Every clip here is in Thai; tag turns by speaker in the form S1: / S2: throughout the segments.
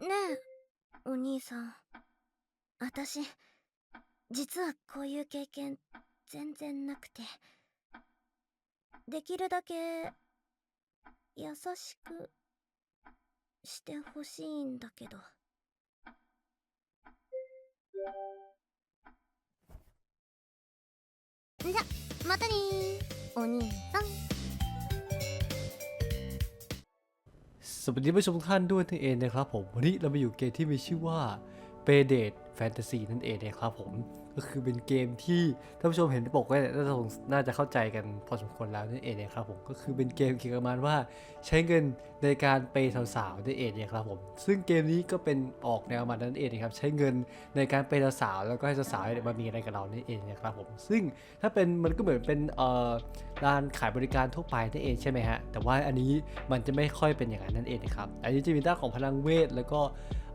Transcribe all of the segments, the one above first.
S1: ねえお兄さん。私実はこういう経験全然なくて。できるだけ優しくしてほしいんだけど。じゃまたねお兄さん。
S2: สวัสดีผู้ชมทุกท่านด้วยนั่นเองนะครับผมวันนี้เรามาอยู่เกมที่มีชื่อว่าเปเดต t Fantasy นั่นเองนะครับผม ก็คือเป็นเกมที่ท่านผู้ชมเห็นปกไว้เนี่ยน่าจะคงน่าจะเข้าใจกันพอสมควรแล้วนั่นเองนะครับผม ก็คือเป็นเกมเกี่ยวกับประมาณว่าใช้เงินในการเปย์สาวๆนั่นเองนะครับผม ซึ่งเกมนี้ก็เป็นออกแนวมานั่นเองนะครับ ใช้เงินในการเปย์สาวๆแล้วก็ให้สาวๆมามีอะไรกับเรานั่นเองนะครับผม ซึ่งถ้าเป็นมันก็เหมือนเป็นเอ่อร้านขายบริการทั่วไปนั่นเองใช่ไหมฮะ แต่ว่าอันนี้มันจะไม่ค่อยเป็นอย่างนั้นนั่นเองนะครับ อันนี้จะมีด้านของพลังเวทแล้วก็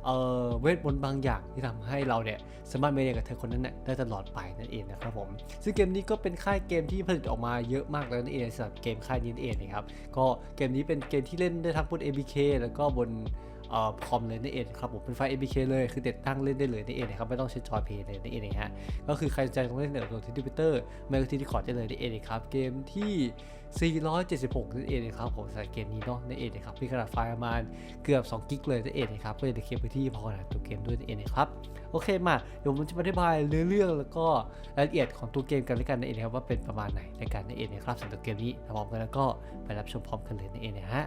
S2: เอ่อเวทมนต์บางอย่างที่ทำให้เราเนี่ยสามารถเมย์กับเธอคนนั้นเนี่ยได้ตลอดไปนั่นเองนะครับผมซึ่งเกมนี้ก็เป็นค่ายเกมที่ผลิตออกมาเยอะมากแล้วนั่นเองสำหรับเกมค่ายนี้นเองนะครับก็เกมนี้เป็นเกมที่เล่นได้ทั้งบน ABK แล้วก็บน คอมเลยนั่นเองครับผมเป็นไฟล์ ABK เลยคือติดตั้งเล่นได้เลยนั่นเองนะครับไม่ต้องใช้จอยเพย์เลยนั่นเองนะฮะก็คือใครสนใจต้องเล่นเดี๋ยวโหลดที่ทวิตเตอร์ไม่ก็ที่ที่ขอได้เลยนั่นเองครับเกมที่ 476นั่นเองนะครับผมสำหรับเกมนี้เนาะนั่นเองนะครับมีขนาดไฟล์ประมาณเกือบ2กิกเลยนั่นเองนะครับก็เลยจะเคลียร์พื้นที่พอขนาดตัวเกมด้วยนั่นเองนะครับโอเคมาเดี๋ยวผมจะมาอธิบายเรื่องแล้วก็รายละเอียดของตัวเกมกันแล้วกันนั่นเองนะครับว่าเป็นประมาณไหนในการนั่นเองนะครับสำหรับเกมนี้ถ้าพร้อมกันแล้วก็ไปรับชมพร้อมกันเลยนั่นเองนะฮะ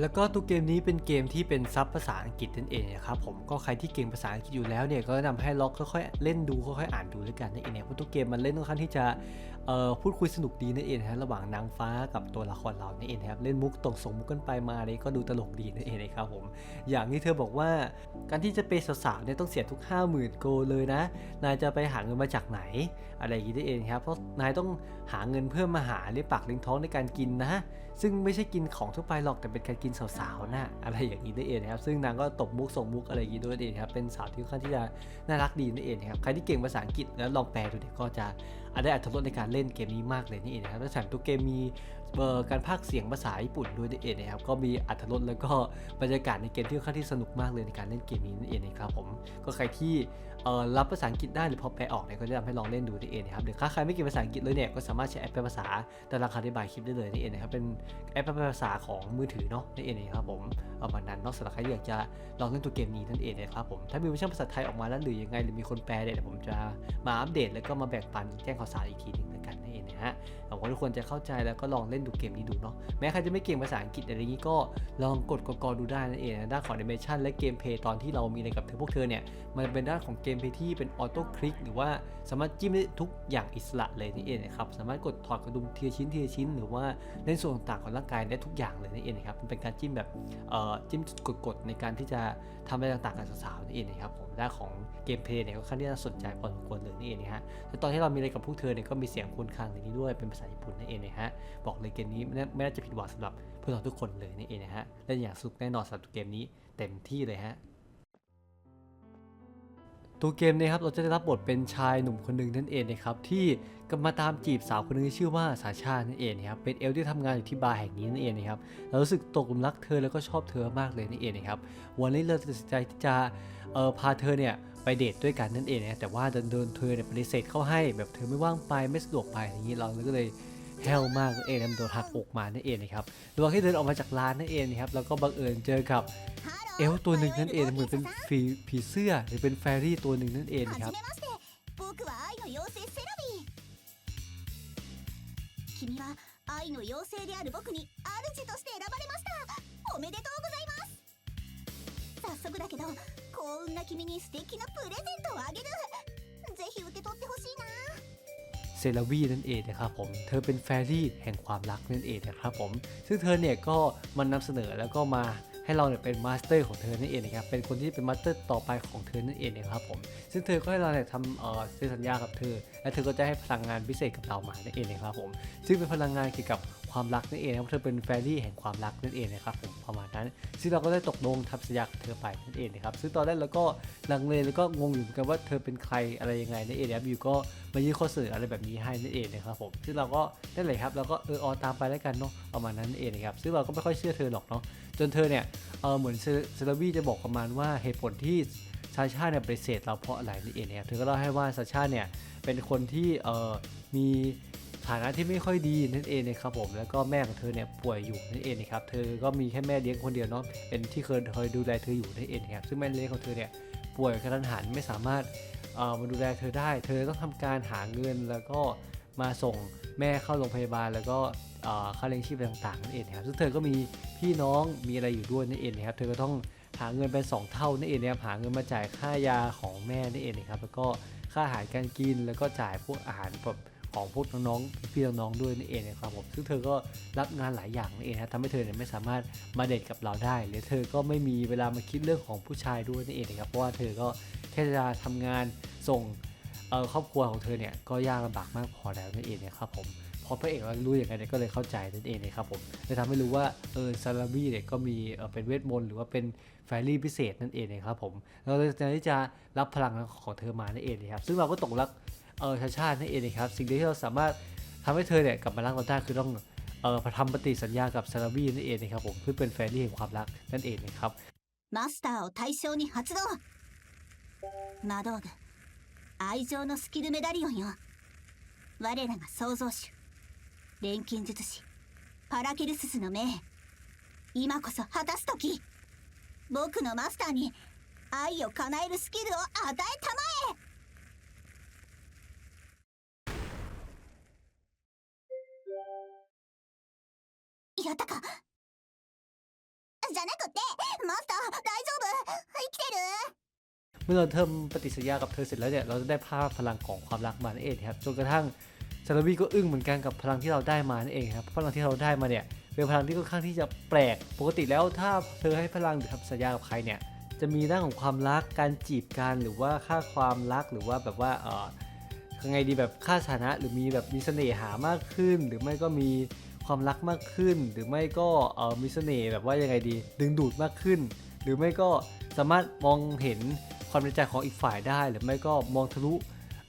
S2: แล้วก็ตัวเกมนี้เป็นเกมที่เป็นซับภาษาอังกฤษนั่นเองนะครับผมก็ใครที่เก่งภาษาอังกฤษอยู่แล้วเนี่ยก็แนะนำให้ล็อกค่อยๆเล่นดูค่อยๆอ่านดูด้วยกันนั่นเองเนี่ยเพราะตัวเกมมันเล่นค่อนข้างที่จะ เอ่อพูดคุยสนุกดีนั่นเองนะฮะระหว่างนางฟ้ากับตัวละครเรานั่นเองนครับเล่นมุกตรงส่งมุกกันไปมาเนี่ยก็ดูตลกดีนั่นเองนะครับผม อย่างที่เธอบอกว่าการที่จะเปสาวๆเนี่ยต้องเสียทุก 50,000โกลเลยนะ นายจะไปหาเงินมาจากไหน อะไรอย่างนี้นั่นเองครับเพราะนายต้องหาเงินเพื่อมาหาเลี้ยงปากเลี้ยงท้องในการกินนะซึ่งไม่ใช่กินของทั่วไปหรอกแต่เป็นการกินสาวๆนะอะไรอย่างนี้นั่นเองนครับ ซึ่งนางก็ตบมุกส่งมุกอะไรอย่างนี้ด้วยนั่นเองครับเป็นสาวที่ค่อนข้างที่จะน่ารักดีนั่นเองนครับใครที่เก่งภาษาอังกฤษแล้วลองแปลดูเนี่ยก็จะ อาจได้อัตรสในการเล่นเกมนี้มากเลยนี่เองนะครับและแถมตัวเกมมีเอ่อการพากเสียงภาษาญี่ปุ่นด้วยนี่เองนะครับก็มีอัตรสแล้วก็บรรยากาศในเกมที่ค่อนข้างที่สนุกมากเลยในการเล่นเกมนี้นั่นเองนะครับผมก็ใครที่ รับภาษาอังกฤษได้หรือพอแปลออกเนี่ยก็จะทำให้ลองเล่นดูได้เองนะครับหรือถ้าใครไม่เก่งภาษาอังกฤษเลยเนี่ยก็สามารถใช้แอปแปลภาษาตารางคำอธิบายคลิปได้เลยนี่เองนะครับเป็นแอปแปลภาษาของมือถือเนาะนั่เองนะครับผมเอามานั้นนอกสำหรับใครอยากจะลองเล่นตัวเกมนี้นั่นเองนะครับผมถ้ามีเวอร์ชันภาษาไทยออกมาแล้วหรือยังไงหรือมีคนแปลเนี่ยเดี๋ยวผมจะมาอัปเดต แล้วก็มาแบ่งปันแจ้งข่าวสารอีกทีหนึงด้วกันนั่นเองนะฮะหวังว่าทุกคนจะเข้าใจแล้วก็ลองเล่นดูเกมนี้ดูเนาะแม้ใครจะไม่เก่งภาษาอังกฤษอะไรอย่งนี้ก็ลองกดกดดูได้นั่นเองนะด้านของ animation และเกมเพย์ตอนที่เรามีอะไรกับเธอพวกเธอเนี่ยมันเป็นด้านของเกมเพลย์ที่เป็นออโต้คลิกหรือว่าสามารถจิ้มได้ทุกอย่างอิสระเลยนี่เองนะครับ สามารถกดถอดกระดุมทีละชิ้นทีละชิ้น หรือว่าในส่วนต่างของร่างกายได้ทุกอย่างเลยนี่เองนะครับเป็นการจิ้มแบบเอ่อจิ้มกดๆในการที่จะทำอะไรต่างๆกับสาวๆนี่เองนะครับผมด้านของเกมเพลย์เนี่ยก็ค่อนข้างที่จะสนใจพอสมควรเลยนี่เองนะฮะและตอนที่เรามีอะไรกับพวกเธอเนี่ยก็มีเสียงคุ้นคางในนี้ด้วยเป็นภาษาญี่ปุ่นนั่นเองนะฮะบอกเลยเกมนี้ไม่น่าไม่น่าจะผิดหวังสำหรับพวกเราทุกคนเลยนี่เองนะฮะเล่นอย่างสนุกแน่นอนสำหรับเกมนี้เต็มที่เลยฮะ ตัวเกมเนะครับเราจะได้รับบทเป็นชายหนุ่มคนหนึ่งนั่นเองนะครับที่กำมาตามจีบสาวคนหนึงที่ชื่อว่าสาชานั่นเองนะครับเป็นเอลที่ทำงานอยู่ที่บาร์แห่งนี้นั่นเองนะครับเรารู้สึกตกหลุมรักเธอแล้วก็ชอบเธอมากเลยนั่นเองนะครับวันนี้เราตัดสินใจที่จะเออพาเธอเนี่ยไปเดทด้วยกันนั่นเองนะแต่ว่าโดนเธอเนี่ยปฏิเสธเข้าให้แบบเธอไม่ว่างไปไม่สะดวกไปอย่างนี้เราก็เลย แฮลมากนั่นเองนะมันโดนหักอกมานั่นเองนะครับระหว่างที่เดินออกมาจากร้านนั่นเองนะครับแล้วก็บังเอิญเจอกับ เอลฟ์ตัวหนึ่งนั่นเองเหมือนเป็นผีผีเสื้อหรือเป็นแฟรี่ตัวหนึ่งนั่นเองครับ
S3: はじめまして僕は愛の妖精セラビー君は愛の妖精である僕に主として選ばれましたおめでとうございます早速だけど幸運な君に素敵なプレゼントをあげるぜひ受け取ってほしいな
S2: เซราวีนั่นเองนะครับผม เธอเป็นแฟรี่แห่งความรักนั่นเองนะครับผม ซึ่งเธอเนี่ยก็มานำเสนอแล้วก็มาให้เราเนี่ยเป็นมาสเตอร์ของเธอนั่นเองนะครับ เป็นคนที่เป็นมาสเตอร์ต่อไปของเธอนั่นเองนะครับผม ซึ่งเธอก็ให้เราเนี่ยทำเอ่อเซ็นสัญญากับเธอ และเธอก็จะให้พลังงานพิเศษกับเรามานั่นเองนะครับผม ซึ่งเป็นพลังงานเกี่ยวกับความรักนั่นเองนะครับเธอเป็นแฟรี่แห่งความรักนั่นเองนะครับผมประมาณนั้น ซึ่งเราก็ได้ตกลงทำสัญญากับเธอไปนั่นเองนะครับซึ่งตอนแรกเราก็ลังเลแล้วก็งงอยู่เหมือนกันว่าเธอเป็นใครอะไรยังไงนั่นเองนะครับอยู่ก็มายื่นข้อเสนออะไรแบบนี้ให้นั่นเองนะครับผมซึ่งเราก็ได้เลยครับเราก็เออออตามไปแล้วกันเนาะประมาณนั้นนั่นเองนะครับซึ่งเราก็ไม่ค่อยเชื่อเธอหรอกเนาะจนเธอเนี่ยเออเหมือนเซเซราบี้จะบอกประมาณว่าเหตุผลที่ซาชาเนี่ยปฏิเสธเราเพราะอะไรนั่นเองนะครับเธอก็เล่าให้ว่าซาชาเนี่ยเป็นคนที่เออมี ฐานะที่ไม่ค่อยดีนั่นเองนะครับผมแล้วก็แม่ของเธอเนี่ยป่วยอยู่นั่นเองนะครับเธอก็มีแค่แม่เลี้ยงคนเดียวเนาะเป็นที่เคยคอยดูแลเธออยู่นั่นเองนะครับซึ่งแม่เลี้ยงของเธอเนี่ยป่วยกระทันหันไม่สามารถเอ่อมาดูแลเธอได้ เธอต้องทำการหาเงินแล้วก็มาส่งแม่เข้าโรงพยาบาลแล้วก็เอ่อค่าเลี้ยงชีพต่างๆนั่นเองครับซึ่งเธอก็มีพี่น้องมีอะไรอยู่ด้วยนั่นเองนะครับเธอก็ต้องหาเงินเป็นสองเท่านั่นเองนะครับหาเงินมาจ่ายค่ายาของแม่นั่นเองนะครับแล้วก็ค่าอาหารการกินแล้วก็จ่ายพวกอาหารแบบ ของพวกน้องๆพี่ๆน้องๆด้วยนั่นเองนะครับผมซึ่งเธอก็รับงานหลายอย่างนั่นเองนะทำให้เธอเนี่ยไม่สามารถมาเดทกับเราได้ หรือเธอก็ไม่มีเวลามาคิดเรื่องของผู้ชายด้วยนั่นเองนะครับเพราะว่าเธอก็แค่จะทำงานส่งครอบครัวของเธอเนี่ยก็ยากลำบากมากพอแล้วนั่นเองนะครับผมพอพระเอกรู้อย่างไรเนี่ยก็เลยเข้าใจนั่นเองนะครับผมเลยทำให้รู้ว่าเออซาลาบี้เนี่ยก็มีเป็นเวทมนต์หรือว่าเป็นแฟรี่พิเศษนั่นเองนะครับผมเราเลยจะที่จะรับพลังของเธอมานั่นเองนะครับซึ่งเราก็ตกรัก เออชาชาตินั่นเองนะครับสิ่งเดียวที่เราสามารถทำให้เธอเนี่ยกลับมารักเราได้คือต้องเอ่อทำปฏิสัญญากับซาลาบี้นั่นเองนะครับผมเพื่อเป็นแฟรี่แห่งความรักนั่นเองนะครับ
S3: マスターを対象に発動魔道具愛情のスキルメダリオンよ我らが創造主錬金術師パラケルススの命今こそ果たす時僕のマスターに愛を叶えるスキルを与えたまえ やったかじゃなくってマスター大丈夫生きてる
S2: เมื่อเราเทิมปฏิสัญญากับเธอเสร็จแล้วเนี่ยเราจะได้ภาพพลังของความรักมานั่นเองครับจนกระทั่งซาลาบีก็อึ้งเหมือนกันกับพลังที่เราได้มานั่นเองครับพลังที่เราได้มาเนี่ยเป็นพลังที่ค่อนข้างที่จะแปลกปกติแล้วถ้าเธอให้พลังหรือทำสัญญากับใครเนี่ยจะมีด้านของความรักการจีบกันหรือว่าค่าความรักหรือว่าแบบว่าเออยังไงดีแบบค่าสถานะ หรือมีแบบมีเสน่หามากขึ้น หรือไม่ก็มี ความรักมากขึ้น หรือไม่ก็เออมีเสน่ห์แบบว่ายังไงดี ดึงดูดมากขึ้น หรือไม่ก็สามารถมองเห็นความในใจของอีกฝ่ายได้ หรือไม่ก็มองทะลุ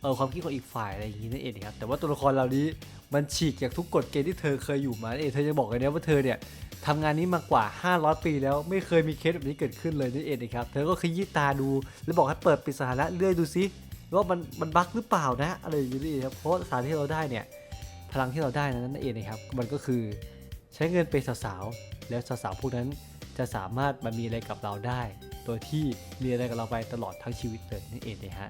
S2: เออความคิดของอีกฝ่ายอะไรอย่างนี้นั่นเองครับแต่ว่าตัวละครเรานี้มันฉีกจากทุกกฎเกณฑ์ที่เธอเคยอยู่มานั่นเองเธอจะบอกเลยนะว่าเธอเนี่ยทำงานนี้มากว่า 500 ปีแล้วไม่เคยมีเคสแบบนี้เกิดขึ้นเลยนั่นเองนะครับเธอก็ขยี้ตาดูแล้วบอกให้เปิดปิดสถานะเรื่อยดูซิว่ามันมันบั๊กหรือเปล่านะอะไรอย่างนี้ครับเพราะสถานที่เราได้เนี่ย พลังที่เราได้นั้นนั่นเองนะครับ มันก็คือใช้เงินไปสาวๆ แล้วสาวๆพวกนั้นจะสามารถมามีอะไรกับเราได้ โดยที่มีอะไรกับเราไปตลอดทั้งชีวิตเลยนั่นเองนะฮะ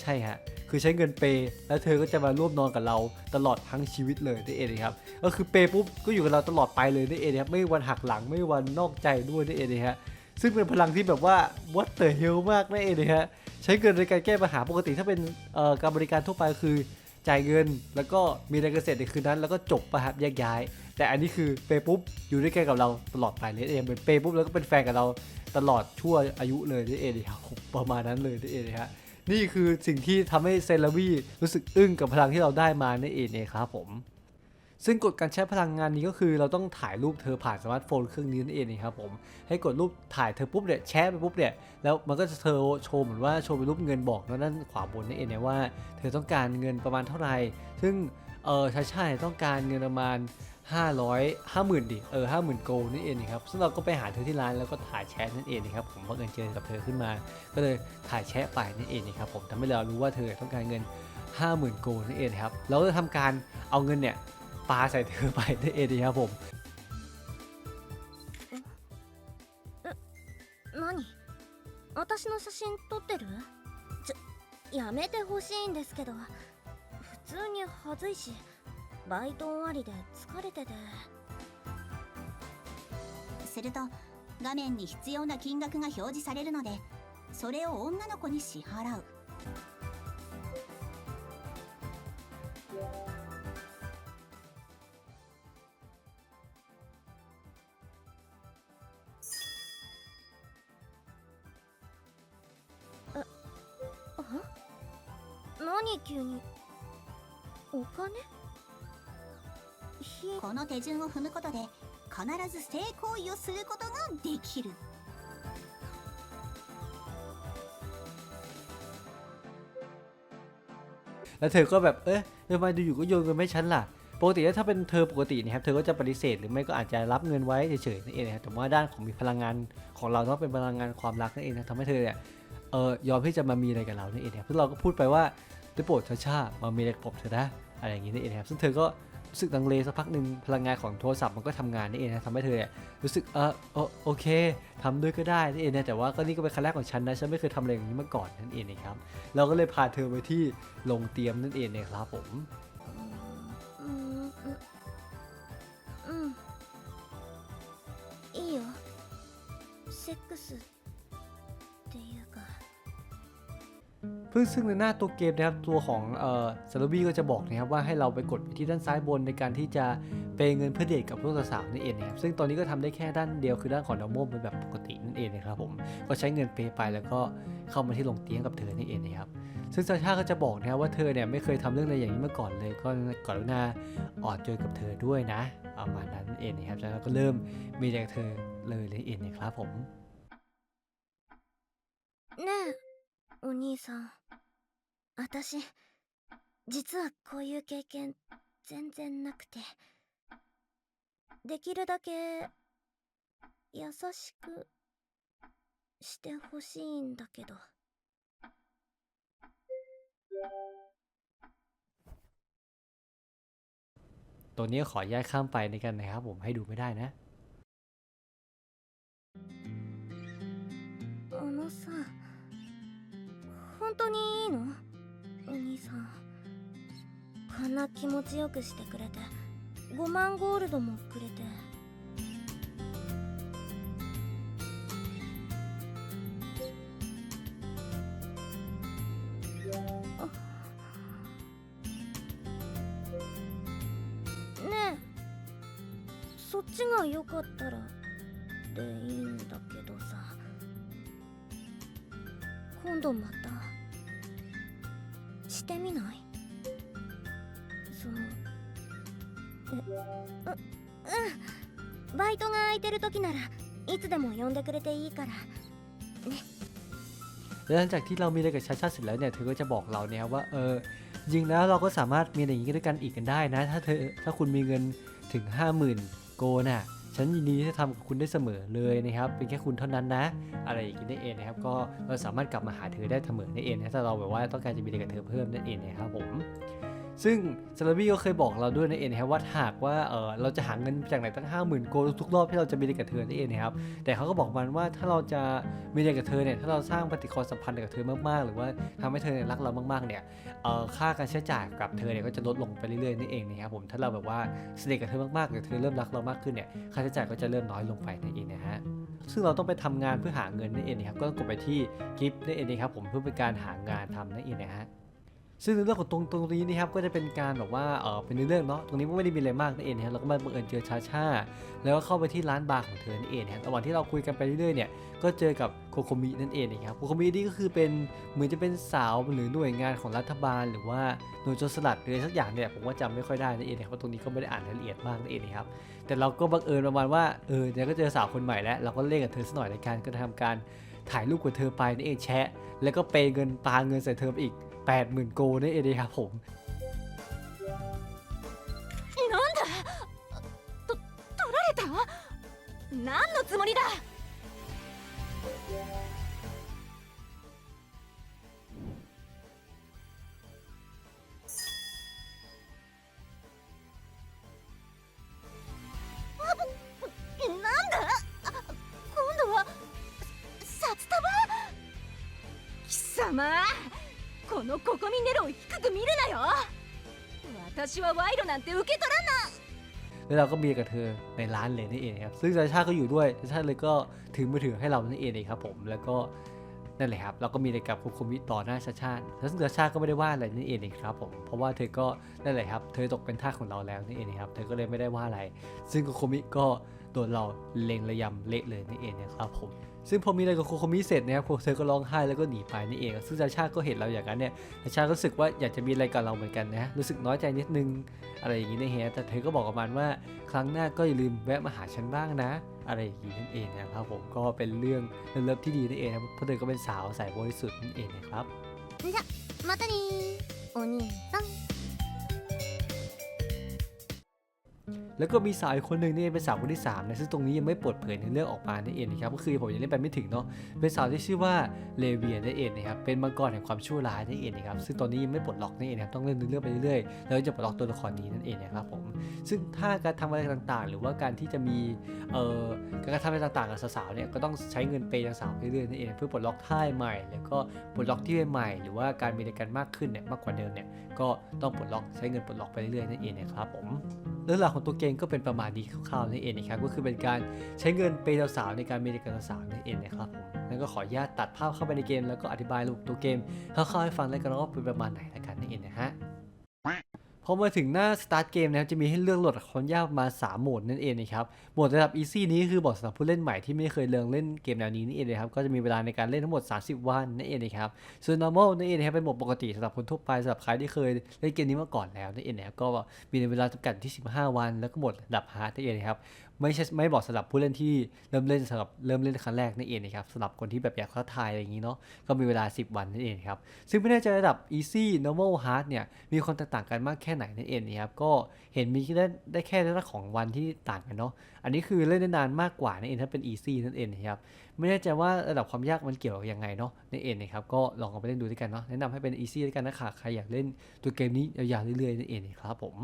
S2: ใช่ฮะ คือใช้เงินเปย์แล้วเธอก็จะมาร่วมนอนกับเราตลอดทั้งชีวิตเลยนั่นเองนะครับ ก็คือเปย์ปุ๊บก็อยู่กับเราตลอดไปเลยนั่นเองนะครับ ไม่วันหักหลังไม่วันนอกใจด้วยนั่นเองนะฮะ ซึ่งเป็นพลังที่แบบว่า what the hell มากนั่นเองนะฮะ ใช้เงินในการแก้ปัญหาปกติถ้าเป็นการบริการทั่วไปคือ จ่ายเงิน แล้วก็มีอะไรายกันเสร็จในคืนนั้น แล้วก็จบปะครับแยกย้าย แต่อันนี้คือเปย์ปุ๊บอยู่ด้วยกันกับเราตลอดไปเลยเองเหมือนเปย์ปุ๊บแล้วก็เป็นแฟนกับเราตลอดชั่วอายุเลยนี่เองครับประมาณนั้นเลยนี่เองครับนี่คือสิ่งที่ทำให้เซลลวีรู้สึกอึ้งกับพลังที่เราได้มานั่นเองครับผม ซึ่งกฎการใช้พลังงานนี้ก็คือเราต้องถ่ายรูปเธอผ่านสมาร์ทโฟนเครื่องนี้นั่นเองนะครับผมให้กดรูปถ่ายเธอปุ๊บเนี่ยแชร์ไปปุ๊บเนี่ยแล้วมันก็จะเธอโชว์เหมือนว่าโชว์เป็นรูปเงินบอกแล้วด้านขวาบนนั่นเองนะว่า เธอต้องการเงินประมาณเท่าไหร่ซึ่งเออชาชาเนี่ยต้องการเงินประมาณ500 50,000ดิเออ50,000โกลนั่นเองนะครับซึ่งเราก็ไปหาเธอที่ร้านแล้วก็ถ่ายแชทนั่นเองนะครับผมบังเอิญเจอกับเธอขึ้นมา ก็เลยถ่ายแชทไปนั่นเองนะครับผมทำให้เรารู้ว่าเธอต้องการเงิน 50,000โกลนั่นเองครับเราก็จะทำการเอาเงินเนี่ย ปาใส่เธอไปนั่นเองนะครับผม
S1: 何私の写真撮ってるちょやめてほしいんですけど普通に恥ずいしバイト終わりで疲れてて
S3: すると画面に必要な金額が表示されるのでそれを女の子に支払う
S1: 何急にお金ひ
S3: この手順を踏むことで必ず性行為をすることができる
S2: แล้วเธอก็แบบ เอ๊ะทำไมดูอยู่ก็โยนเงินไม่ฉันล่ะ ป ปกติแล้วถ้าเป็นเธอปกตินะครับเธอก็จะปฏิเสธหรือไม่ก็อาจจะรับเงินไว้เฉยๆนั่นเองนะครับแต่ว่าด้านของมีพลังงานของเราต้องเป็นพลังงานความรักนั่นเองนะทำให้เธอเนี่ยเออยอมที่จะมามีอะไรกับเรานั่นเองนะครับซึ่งเราก็พูดไปว่า ได้โปรดชาชามามีอะไรกับผมเถอะนะอะไรอย่างนี้นั่นเองนะครับซึ่งเธอก็รู้สึกลังเลสักพักหนึ่งพลังงานของโทรศัพท์มันก็ทำงานนั่นเองนะทำให้เธอเนี่ยรู้สึกเออโอโอเคทำด้วยก็ได้นั่นเองนะแต่ว่าก็นี่ก็เป็นครั้งแรกของฉันนะฉันไม่เคยทำอะไรอย่างนี้มาก่อนนั่นเองนะครับเราก็เลยพาเธอไปที่โรงเตรียมนั่นเองนะครับผม
S1: うーんうんいいよセックス
S2: พิ่งซึ่งในหน้าตัวเกมนะครับตัวของเอ่อซาร์บี้ก็จะบอกนะครับว่าให้เราไปกดไปที่ด้านซ้ายบนในการที่จะเปย์เงินเพื่อเดทกับลูกสาวนั่นเองนะครับซึ่งตอนนี้ก็ทำได้แค่ด้านเดียวคือด้านของดาวโมเป็นแบบปกตินั่นเองนะครับผมก็ใช้เงินเปย์ไปแล้วก็เข้ามาที่ลงเตียงกับเธอนั่นเองนะครับซึ่งซาชาก็จะบอกนะครับว่าเธอเนี่ยไม่เคยทำเรื่องอะไรอย่างนี้มาก่อนเลย ก็กรุณาอ่อนโยนกับเธอด้วยนะประมาณนั้นนั่นเองนะครับจากนั้นก็เริ่มมีอะไรกับเธอเลยเลยเองนะครับผม
S1: ねえお兄さん 私実はこういう経験全然なくてできるだけ優しくしてほしいんだけど
S2: ตัวนี้ขอย้ายข้ามไปในกันนะครับผมให้ดูไม่ได้นะ
S1: あのさ本当にいいのお兄 さんこんな気持ちよくしてくれて5万ゴールドもくれて。時ならいつでも呼んでくれていいから
S2: แล้วหลังจากที่เรามีอะไรกับชาชาเสร็จแล้วเนี่ยเธอก็จะบอกเราเนี่ยครับว่าเออจริงแล้วเราก็สามารถมีอะไรอย่างนี้ด้วยกันอีกกันได้นะ ถ้าเธอถ้าคุณมีเงินถึง 50,000 โกน่ะฉันยินดีที่จะทำกับคุณได้เสมอเลยนะครับเป็นแค่คุณเท่านั้นนะ อะไรอย่างนี้นั่นเองนะครับก็เราสามารถกลับมาหาเธอได้เสมอนั่นเองนะถ้าเราแบบว่าต้องการจะมีอะไรกับเธอเพิ่มนั่นเองนะครับผม ซึ่งซาร์บี้ก็เคยบอกเราด้วยนั่นเองนะครับว่าหากว่าเออเราจะหาเงินจากไหนตั้ง 50,000โกทุกรอบที่เราจะมีอะไรกับเธอนั่นเองนะครับแต่เขาก็บอกมันว่าถ้าเราจะมีอะไรกับเธอเนี่ยถ้าเราสร้างปฏิกรสัมพันธ์กับเธอมากๆ หรือว่าทำให้เธอเนี่ยรักเรามากๆเนี่ยเอ่อค่าการใช้จ่ายกับเธอเนี่ยก็จะลดลงไปเรื่อยๆนั่เองนะครับผมถ้าเราแบบว่าสนิทกับเธอมากๆหรือเธอเริ่มรักเรามากขึ้นเนี่ยค่าใช้จ่ายก็จะเริ่มน้อยลงไปนั่นเองนะฮะซึ่งเราต้องไปทำงานเพื่อหาเงินนั่นเองนะครับก็ต้องกดไปที่กิฟต์นั่นเองนะครับผมเพื่อเป็นการหางานทำนั่นเองนะฮะ ซึ่งเรื่องของตรงตรงนี้นะครับก็จะเป็นการแบบว่าเออเป็นเรื่องเนาะตรงนี้ไม่ได้มีอะไรมากนั่นเองนะครับเราก็มาบังเอิญเจอชาชาแล้วก็เข้าไปที่ร้านบาร์ของเธอนั่นเองนะระหว่างที่เราคุยกันไปเรื่อยๆเนี่ยก็เจอกับโคโคมินั่นเองนะครับโคโคมินี่ก็คือเป็นเหมือนจะเป็นสาวหรือหน่วยงานของรัฐบาล หรือว่าหน่วยโจรสลัดหรือสักอย่างเนี่ยผมว่าจำไม่ค่อยได้นั่นเองนะครับเพราะตรงนี้ก็ไม่ได้อ่านรายละเอียดมากนั่นเองนะครับแต่เราก็บังเอิญประมาณว่าเออเดี๋ยวก็เจอสาวคนใหม่แล้วเราก็เล่นกับเธอสักหน่อยในการก็ทำการถ่ายรูปกับเธอไปนั่นเองแชะแล้วก็เปเงินปาเงินใส่เธอไปอีก 80,000 โกนั่นเองนะครับผม
S3: なんだと取られた何のつもりだ このココミネロを低く見るなよ私は賄賂なんて受け取らん
S2: แล้วเราก็มีกับเธอในร้านเลยนั่นเองครับ ซึ่งชาชาก็อยู่ด้วยชาชาเลยก็ถือมือถือให้เรานั่นเองเลยครับผม แล้วก็นั่นแหละครับ เราก็มีอะไรกับคุคุมิต่อหน้าชาชาแล้วซึ่งชาชาก็ไม่ได้ว่าอะไรนั่นเองเลยครับผม เพราะว่าเธอก็นั่นแหละครับ เธอตกเป็นทาสของเราแล้วนั่นเองนะครับ เธอก็เลยไม่ได้ว่าอะไร ซึ่งคุคุมิก็โดนเราเลงระยำเละเลยนั่นเองนะครับผม ซึ่งพอมีอะไรกับโคโคมิเสร็จนะครับเธอก็ร้องไห้แล้วก็หนีไปนี่เอง ซึ่งชาชาก็เห็นเราอย่างนั้นเนี่ยชาชาก็รู้สึกว่าอยากจะมีอะไรกับเราเหมือนกันนะ รู้สึกน้อยใจนิดนึง อะไรอย่างนี้นะฮะแต่เธอก็บอกกับมันว่าครั้งหน้าก็อย่าลืมแวะมาหาฉันบ้างนะ อะไรอย่างนี้นั่นเองนะครับผมก็เป็นเรื่องเลิฟๆที่ดีนั่นเองครับเพราะเธอก็เป็นสาวสายบริสุทธิ์นั่นเองนะครับ
S3: じゃまたねお兄さん
S2: แล้วก็มีสาวอีกคนหนึ่งนี่เป็นสาวคนที่3นะซึ่งตรงนี้ยังไม่เปิดเผยในเรื่องออกมานั่นเองนะครับก็คือผมยังเล่นไปไม่ถึงเนาะเป็นสาวที่ชื่อว่าเลเวียนั่นเองนะครับเป็นมังกรแห่งความชั่วร้ายนั่นเองนะครับซึ่งตอนนี้ยังไม่ปลดล็อกนั่นเองนะครับต้องเล่นเรื่องไปเรื่อยๆแล้วจะปลดล็อกตัวละครนี้นั่นเองนะครับผมซึ่งถ้าการทำอะไรต่างๆ หรือว่าการที่จะมีเอ่อการกระทำอะไรต่างๆกับสาวๆเนี่ยก็ต้องใช้เงินเปย์สาวเรื่อยๆนั่นเองเพื่อปลดล็อกท่ายใหม่ แล้วก็ปลดล็อกที่ใหม่ หรือว่าการมีอะไรกันมากขึ้นเนี่ยมากกว่าเดิมเนี่ยก็ต้องปลดล็อกใช้เงินปลดล็อกไปเรื่อยๆนั่นเองนะครับผมเรื่องราวของตัวเกมก็เป็นประมาณนี้คร่าวๆนั่นเองนะครับก็คือเป็นการใช้เงินเปย์สาวในการมีเด็กกับสาวนั่นเองนะครับผมแล้วก็ขออนุญาตตัดภาพเข้าไปในเกม แล้วก็อธิบายรูปตัวเกมคร่าวๆให้ฟังแล้วกันว่าเป็นประมาณไหนละกันนั่นเองนะฮะ พอมาถึงหน้า start เกมนะครับจะมีให้เลือกโหลดคอนยากมา 3 โหมดนั่นเองนะครับโหมดระดับ easy นี้คือโหมดสำหรับผู้เล่นใหม่ที่ไม่เคยเลิงเล่นเกมแนวนี้นี่เองนะครับก็จะมีเวลาในการเล่นทั้งหมด 30 วันนั่นเองนะครับส่วน normal นั่นเองนะครับเป็นโหมดปกติสำหรับคนทั่วไปสำหรับใครที่เคยเล่นเกมนี้มาก่อนแล้วนั่นเองนะครับก็มีในเวลาจำกัดที่ 15 วัน แล้วก็โหมดระดับ hard นั่นเองนะครับ ไม่ใช่ไม่บอกสำหรับผู้เล่นที่เริ่มเล่นสำหรับเริ่มเล่นครั้งแรกนั่นเองนะครับสำหรับคนที่แบบอยากท้าทายอะไรอย่างนี้เนาะก็มีเวลา 10 วันนั่นเองครับซึ่งไม่แน่ใจระดับ easy normal hard เนี่ยมีความแตกต่างกันมากแค่ไหนนั่นเองนะครับก็เห็นมีแค่ได้ได้แค่รื่องของวันที่ต่างกันเนาะอันนี้คือเล่นได้นานมากกว่านั่นเองถ้าเป็น easy นั่นเองนะครับไม่แน่ใจว่าระดับความยากมันเกี่ยวกับยังไงเนาะนั่นเองนะครับก็ลองเอาไปเล่นดูด้วยกันเนาะแนะนำให้เป็น easy ด้วยกันนะคะใครอยากเล่นตัวเกมนี้ยาวๆเรื่อยๆนั่นเองนะครับผม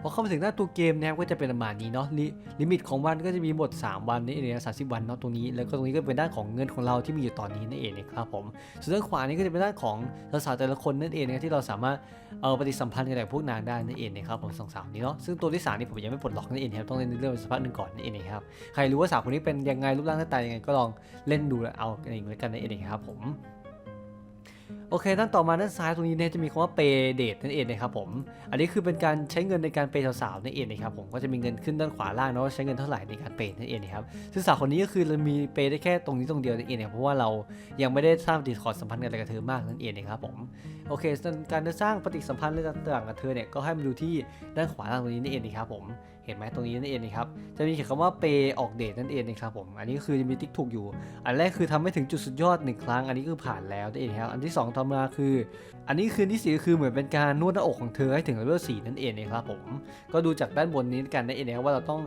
S2: พอเข้ามาถึงหน้าตัวเกมนะครับก็จะเป็นประมาณนี้เนาะลิลิมิตของวันก็จะมีหมด 3 วันนี่เองนะสามสิบวันเนาะตรงนี้ แล้วก็ตรงนี้ก็เป็นด้านของเงินของเราที่มีอยู่ตอนนี้นั่นเองนะครับผมส่วนด้านขวานี้ก็จะเป็นด้านของสาวแต่ละคนนั่นเองนะที่เราสามารถเออปฏิสัมพันธ์กับพวกนางได้นั่นเองนะครับผมสองสาวนี้เนาะซึ่งตัวที่สามนี่ผมยังไม่ปลดล็อกนั่นเองนครับต้องเล่นเรื่องสักพักหนึ่งก่อนนั่นเองนะครับใครรู้ว่าสาวคนนี้เป็นยังไงรูปร่างหน้าตายังไงก็ลองเล่นดูแล้วเอาเองแล้วกันนั่นเองครับผม โอเคด้านต่อมาด้านซ้ายตรงนี้เนี่ยจะมีคำว่า pay date นั่นเองนะครับผม อันนี้คือเป็นการใช้เงินในการเปย์สาวๆนั่นเองนะครับผมก็จะมีเงินขึ้นด้านขวาล่างเนาะใช้เงินเท่าไหร่ในการเปย์นั่นเองนะครับซึ่งสาวคนนี้ก็คือเรามีเปย์ได้แค่ตรงนี้ตรงเดียวนั่นเองนะครับเพราะว่าเรายังไม่ได้สร้างปฏิสัมพันธ์อะไรกับเธอมากนั่นเองนะครับผมโอเคการจะสร้างปฏิสัมพันธ์เรื่องต่างๆกับเธอเนี่ยก็ให้มาดูที่ด้านขวาล่างตรงนี้นั่นเองนะครับผม เห็นไหมตรงนี้นั่นเองนะครับ จะมีเขียนคำว่าเปออกเดทนั่นเองนะครับผม อันนี้ก็คือจะมีติ๊กถูกอยู่ อันแรกคือทำให้ถึงจุดสุดยอดหนึ่งครั้ง อันนี้คือผ่านแล้วนั่นเองครับ อันที่สองทำมาคือ อันนี้คือที่สี่คือเหมือนเป็นการนวดหน้าอกของเธอให้ถึงเลเวลสี่นั่นเองนะครับผม ก็ดูจากด้านบนนี้กันนั่นเองนะครับว่าเราต้อง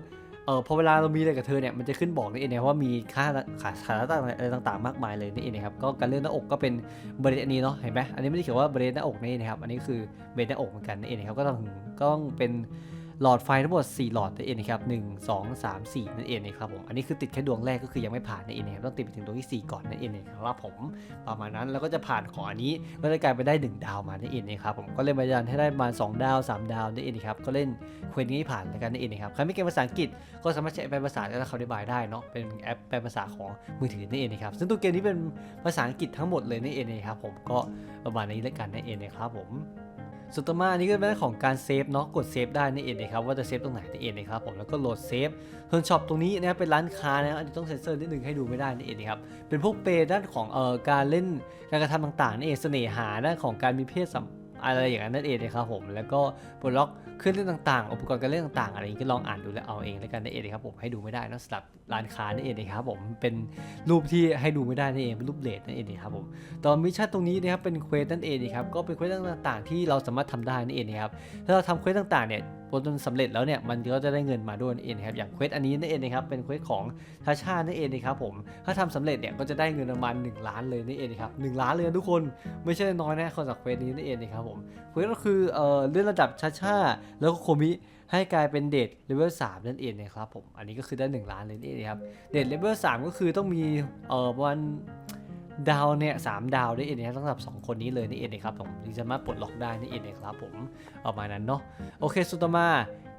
S2: เออพอเวลาเรามีอะไรกับเธอเนี่ยมันจะขึ้นบอกนั่นเองนะว่ามีค่าค่าค่าต่างอะไรต่างๆมากมายเลยนั่นเองนะครับก็การเลื่อนหน้าอกก็เป็นเบรดอันนี้เนาะเห็นไหมอันนี้ไม่ได้เขียนว่าเบรดหน้าอกนี่นะครับอันนี้คือเบรดหน้าอกเหมือนกันนั่นเองนะครับก็ต้องก็ต้องเป็น หลอดไฟทั้งหมด 4 หลอดนั่นเองนะครับ1 2 3 4นั่นเองนะครับผม อันนี้คือติดแค่ดวงแรกก็คือยังไม่ผ่านนั่นเองนะครับต้องติดไปถึงดวงที่ 4 ก่อนนั่นเองนะครับผม ประมาณนั้นแล้วก็จะผ่านของอันนี้ก็จะกลายไปได้ 1 ดาวมานั่นเองนะครับผม ก็เล่นมายันให้ได้มา 2 ดาว 3 ดาวนั่นเองนะครับ ก็เล่นเควสนี้ผ่านแล้วกันนั่นเองนะครับ ใครไม่เก่งภาษาอังกฤษก็สามารถใช้แปลภาษาและคำอธิบายได้เนาะ เป็นแอปแปลภาษาของมือถือนั่นเองนะครับ ซึ่งตัวเกมนี้เป็นภาษาอังกฤษทั้งหมดเลยนั่นเองนะครับผม ก็ประมาณนี้แล้วกันนั่นเองนะครับผม สุดต่อมาอันนี้ก็เป็นเรื่องของการเซฟเนาะกดเซฟได้นั่นเองนะครับว่าจะเซฟตรงไหนนั่นเองนะครับผมแล้วก็โหลดเซฟเฮิร์นช็อปตรงนี้นะครับเป็นร้านค้านะครับอันนี้ต้องเซ็นเซอร์นิดนึงให้ดูไม่ได้นั่นเองนะครับเป็นพวกเปย์ด้านของเอ่อการเล่นการกระทำต่างๆนั่นเองเสน่หาด้านของการมีเพศสัม อะไรอย่างนั้นนั่นเองนะครับผมแล้วก็ปลดล็อกเครื่องเล่นต่างๆ อุปกรณ์การเล่นต่างๆ อะไรอย่างนี้ก็ลองอ่านดูแล้วเอาเองแล้วกันนั่นเองนะครับผมให้ดูไม่ได้นะสำหรับร้านค้านั่นเองนะครับผมเป็นรูปที่ให้ดูไม่ได้นั่นเองเป็นรูปเลทนั่นเองนะครับผมตอนมิชชั่นตรงนี้นะครับเป็นเควสนั่นเองนะครับก็เป็นเควสต่างๆ ที่เราสามารถทำได้นั่นเองนะครับถ้าเราทำเควสต่างๆเนี่ยพอจนสำเร็จแล้วเนี่ยมันก็จะได้เงินมาด้วยนั่นเองครับอย่างเควสอันนี้นั่นเองนะครับเป็นเควสของทาชานั่นเองนะครับผมถ้าทำสำเร็จเนี่ยก็จะได้เงินประมาณ1ล้านเลยนั่นเองนะครับหนึ่งล้านเลยทุกคนไม่ใช่น้อยนะคนจากเควสนี้นั่นเองนะครับผมเควสก็คือเอ่อเลื่อนระดับชาชาแล้วก็โคมิให้กลายเป็นเดทเลเวล3นั่นเองนะครับผมอันนี้ก็คือได้ 1 ล้านเลยนี่เองครับเดทเลเวล3ก็คือต้องมีเอ่อวัน ดาวเนี่ยสามดาวได้เองนะครับสำหรับ 2 คนนี้เลยนี่เองนะครับผมที่สามาปลดล็อกได้นี่เองนะครับผมประมาณนั้นเนาะโอเคสุดต่อมา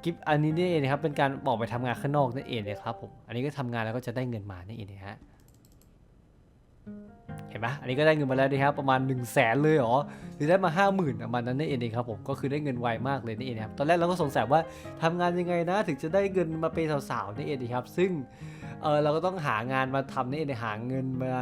S2: กิฟอันนี้นี่เองนะครับเป็นการออกไปทำงานข้างนอกนั่นเองนะครับผมอันนี้ก็ทำงานแล้วก็จะได้เงินมานั่นเองนะฮะเห็นไหมอันนี้ก็ได้เงินมาแล้วนะครับประมาณ1นึ่งแสนเลยเหรอหรือได้มา 5 0,000ประมาณนั้นนั่เองครับผมก็คือได้เงินไวมากเลยนี่เองครับตอนแรกเราก็สงสัยว่าทำงานยังไงนะถึงจะได้เงินมาเป็นสาวๆนี่เองครับซึ่งเออเราก็ต้องหางานมาทำนี่เองหาเงินมา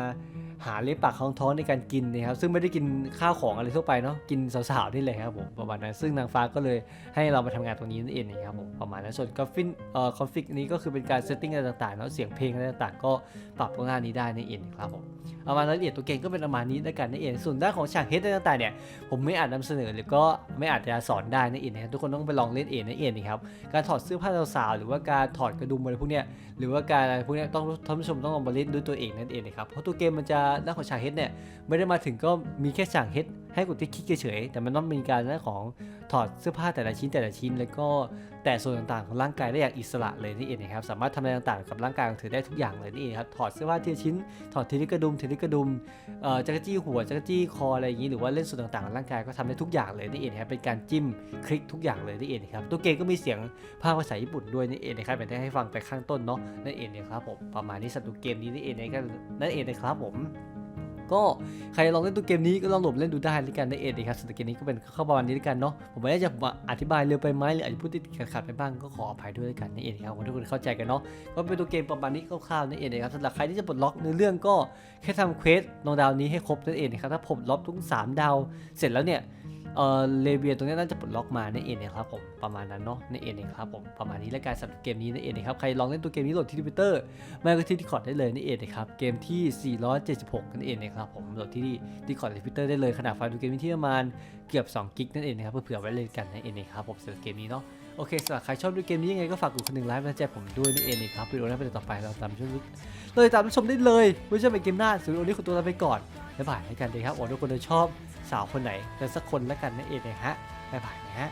S2: หาเลี้ยงปากคลองท้องในการกินนะครับซึ่งไม่ได้กินข้าวของอะไรทั่วไปเนาะกินสาวๆนี่เลยครับผมประมาณนั้นซึ่งนางฟ้าก็เลยให้เรามาทำงานตรงนี้นั่นเองนะครับผมประมาณนั้นส่วนกราฟินเอ่อคอนฟิกนี้ก็คือเป็นการเซตติ้งอะไรต่างๆเนาะเสียงเพลงอะไรต่างๆ ก็ปรับตรงหน้านี้ได้นั่นเองครับผมประมาณรายละเอียดตัวเกมก็เป็นประมาณนี้แล้วกันนั่นเองส่วนด้านของฉากเฮดต่างๆเนี่ยผมไม่อาจนำเสนอหรือก็ไม่อาจจะสอนได้นั่นเองนะครับทุกคนต้องไปลองเล่นเองนั่นเองนะครับการถอดเสื้อผ้าสาวๆหรือว่าการถอดกระดุมอะไรพวกเนี้ยหรือว่าการอะไรพวกเนี้ยต้องท่านผู้ชมต้องลองมาเล่นด้วยตัวเองนั่นเองนะครับเพราะตัวเกมมันจะด้าของฉากเฮดเนี่ยไม่ได้มาถึงก็มีแค่ฉากเฮดให้กดที่คลิกเฉยๆแต่มันต้องมีการด้านของถอดเสื้อผ้าแต่ละชิ้นแต่ละชิ้น แล้วก็ แต่ส่วนต่างๆของร่างกายได้อย่างอิสระเลยนี่เองนะครับสามารถทำอะไรต่างๆกับร่างกายของเธอได้ทุกอย่างเลยนี่เองครับถอดเสื้อผ้าทีละชิ้น ถอดทีละกระดุมทีละกระดุมเอ่อจักรจี้หัวจักรจี้คออะไรอย่างนี้หรือว่าเล่นส่วนต่างๆของร่างกายก็ทำได้ทุกอย่างเลยนี่เองนะครับเป็นการจิ้มคลิกทุกอย่างเลยนี่เองนะครับตัวเกมก็มีเสียงภาคภาษาญี่ปุ่นด้วยนี่เองนะครับเป็นที่ให้ฟังไปข้างต้นเนาะนั่นเองนะครับผมประมาณนี้สำหรับเกมนี้นี่เองนะครับนั่นเองนะครับผม ก็ใครลองเล่นตัวเกมนี้ก็ลองโหลดเล่นดูได้ด้วยกันนั่นเองนะครับสำหรับเกมนี้ก็เป็นข้าประมาณนี้ด้วยกันเนาะผมไม่ได้จะอธิบายเร็วไปไหมหรืออาจจะพูดติดขัดไปบ้างก็ขออภัยด้วยด้วยกันในเองครับทุกคนเข้าใจกันเนาะก็เป็นตัวเกมประมาณนี้คร่าวๆนั่นเองนะครับสำหรับใครที่จะปลดล็อกในเรื่องก็แค่ทำเควสลงดาวนี้ให้ครบนั่นเองนะครับถ้าผมล็อกทุกสามดาวเสร็จแล้วเนี่ย เอ่อเลเวียตรงนี้น่าจะปลดล็อกมานั่นเองนะครับผมประมาณนั้นเนาะนั่นเองนะครับผมประมาณนี้และการสำหรับเกมนี้นั่นเองนะครับใครลองเล่นตัวเกมนี้โหลดที่ทวิตเตอร์ไม่ก็ที่ดิคอร์ดได้เลยนั่นเองนะครับเกมที่ 476นั่นเองนะครับผมโหลดที่ดิคอร์ดทวิตเตอร์ได้เลยขนาดไฟล์ตัวเกมที่ประมาณเกือบ2กิกนั่นเองนะครับเพื่อเผื่อไว้เล่นกันนั่นเองนะครับผมสำหรับเกมนี้เนาะโอเคสำหรับใครชอบดูเกมนี้ยังไงก็ฝากกดคนหนึ่งไลค์เป็นกำลังผมด้วยนั่นเองนะครับวิดีโอหน้าเป็นต่อไปเราตามชมเลยตามชมได้เลยไม่ใช่เป็นเกมหน้าส่วนวันนี้ขอตัวลาไปก่อนบ๊ายบายแล้วกันเลยครับหวังทุกคนจะชอบ สาวคนไหนและสักคนแล้วกันนั่นเองนะฮะบ๊ายบายนะฮะ